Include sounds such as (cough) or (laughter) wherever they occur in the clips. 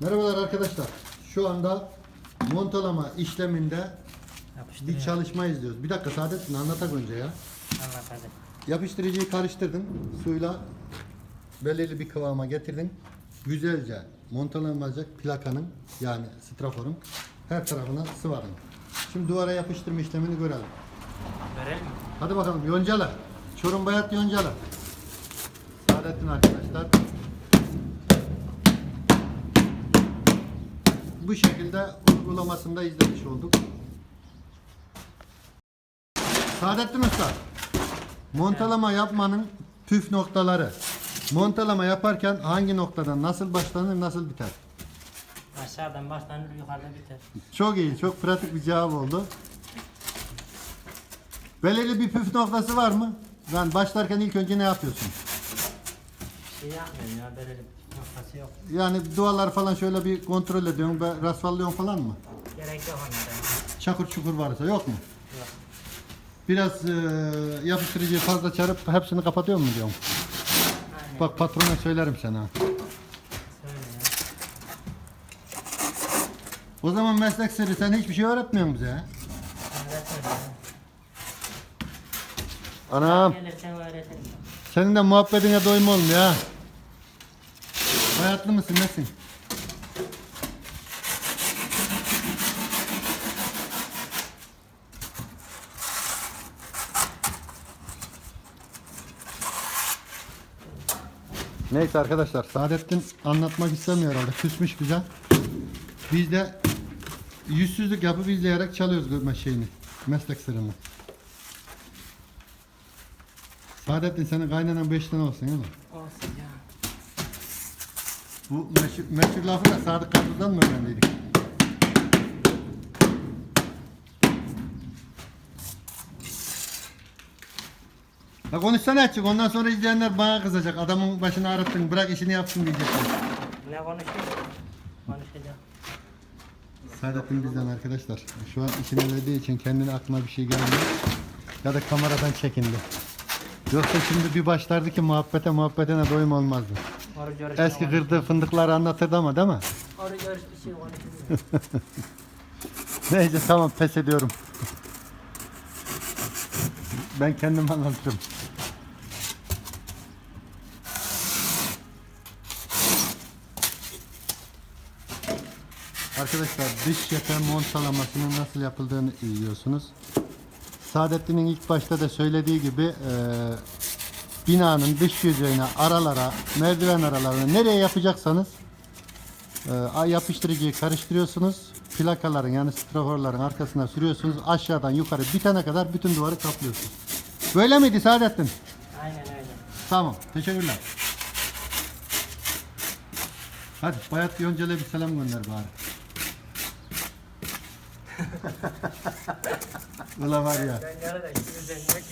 Merhabalar arkadaşlar. Şu anda montalama işleminde bir çalışma izliyoruz. Bir dakika Saadettin anlatak önce ya. Anlat hadi. Yapıştırıcıyı karıştırdın. Suyla belirli bir kıvama getirdin. Güzelce montalanacak plakanın yani straforun her tarafına sıvadın. Şimdi duvara yapıştırma işlemini görelim. Görelim mi? Hadi bakalım yoncala. Çorum Bayat yoncala. Saadettin arkadaşlar. Bu şekilde uygulamasında izlemiş olduk. Saadettin Usta. Montalama yapmanın püf noktaları. Montalama yaparken hangi noktadan nasıl başlanır, nasıl biter? Aşağıdan başlanır yukarıda biter. Çok iyi, çok pratik bir cevap oldu. Belirli bir püf noktası var mı? Yani başlarken ilk önce ne yapıyorsun? Bir şey yapmıyorum ya böyle yok. Yani duvarlar falan şöyle bir kontrol ediyorsun ve rastlıyorsun falan mı? Gerek yok onlara. Çakur çukur varsa yok mu? Yok. Biraz e, yapıştırıcıyı fazla çarıp hepsini kapatıyor mu diyorum. Aynen. Bak patrona söylerim sana. Söyle ya. O zaman meslek sırrı sen hiçbir şey öğretmiyorsun bize. ha? Öğretmedim. Anam öğretirim. senin de muhabbetine doyum olmuyor ha. Hayatlı mısın nesin? Neyse arkadaşlar Saadettin anlatmak istemiyor herhalde. Küsmüş bize. Biz de yüzsüzlük yapıp izleyerek çalıyoruz görme şeyini. Meslek sırrını. Saadettin senin kaynanan 5 tane olsun değil mi? Olsun. Bu meşhur, meşhur lafı da Sadık Kadro'dan mı öğrendiydik? Ya konuşsana açık ondan sonra izleyenler bana kızacak. Adamın başını ağrıttın bırak işini yapsın diyecekler. Ne konuşuyor? Konuşacağım. Saadettin bizden arkadaşlar. Şu an işine verdiği için kendine aklına bir şey gelmiyor. Ya da kameradan çekindi. Yoksa şimdi bir başlardı ki muhabbete muhabbetine doyum olmazdı. Eski kırdığı fındıkları anlatırdı ama değil mi? Oru görüş bir şey. (laughs) Neyse tamam pes ediyorum. Ben kendim anlatırım. Arkadaşlar dış cephe montalamasının nasıl yapıldığını izliyorsunuz. Saadettin'in ilk başta da söylediği gibi e, binanın dış yüzeyine, aralara, merdiven aralarına nereye yapacaksanız e, yapıştırıcıyı karıştırıyorsunuz. Plakaların yani straforların arkasına sürüyorsunuz. Aşağıdan yukarı bitene kadar bütün duvarı kaplıyorsunuz. Böyle miydi Saadettin? Aynen öyle. Tamam. Teşekkürler. Hadi Bayat Yonca'ya bir selam gönder bari. (laughs) Ulan var ya.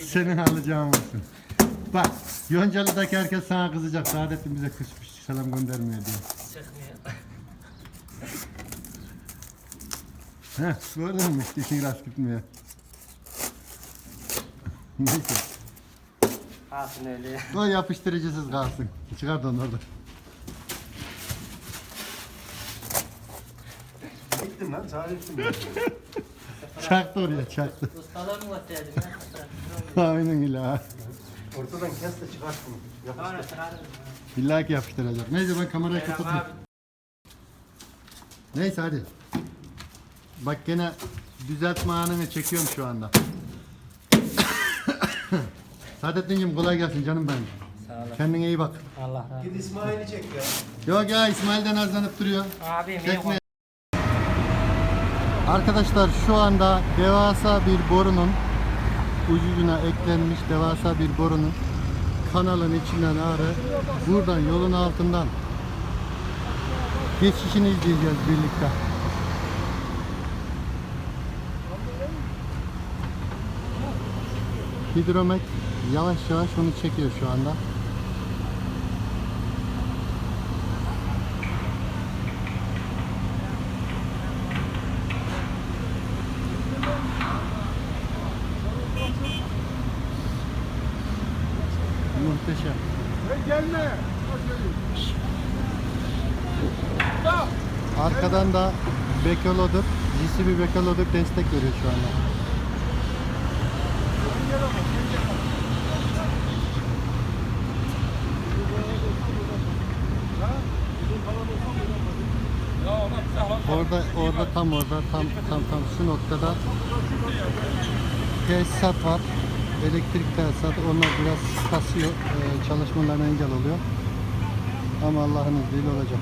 Senin alacağın olsun. Bak Yoncalı'daki herkes sana kızacak. Saadettin bize küsmüş selam göndermiyor diye. Çıkmıyor. Heh, gördün mü? İşin rast gitmiyor. Neyse. Kalsın öyle. O yapıştırıcısız kalsın. Çıkar da onu orada. Gittim lan Saadettin. (laughs) Çaktı oraya çaktı. Ustalar mı ya? Aynen illa. Ortadan kes de çıkart bunu. Sonra Yapıştır. İlla ki yapıştıracak. Neyse ben kamerayı Selam kapatayım. abi. Neyse hadi. Bak gene düzeltme anını çekiyorum şu anda. (coughs) Saadettin'cim kolay gelsin canım benim. Sağ olun. Kendine iyi bak. Allah razı olsun. Git İsmail'i çek ya. Yok ya İsmail'den azlanıp duruyor. Abim iyi Çekme. Arkadaşlar şu anda devasa bir borunun ucuna eklenmiş devasa bir borunun kanalın içinden ağrı buradan yolun altından geçişini izleyeceğiz birlikte. Hidromek yavaş yavaş onu çekiyor şu anda. Muhteşem. Gelme. Stop. arkadan da Bekolodur, GCB Bekolodur destek veriyor şu anda. Orada orada tam orada tam tam tam şu noktada tesisat var. Elektrik tesisatı onlar biraz kasıyor. Ee, çalışmalarına engel oluyor. Ama Allah'ın izniyle olacak.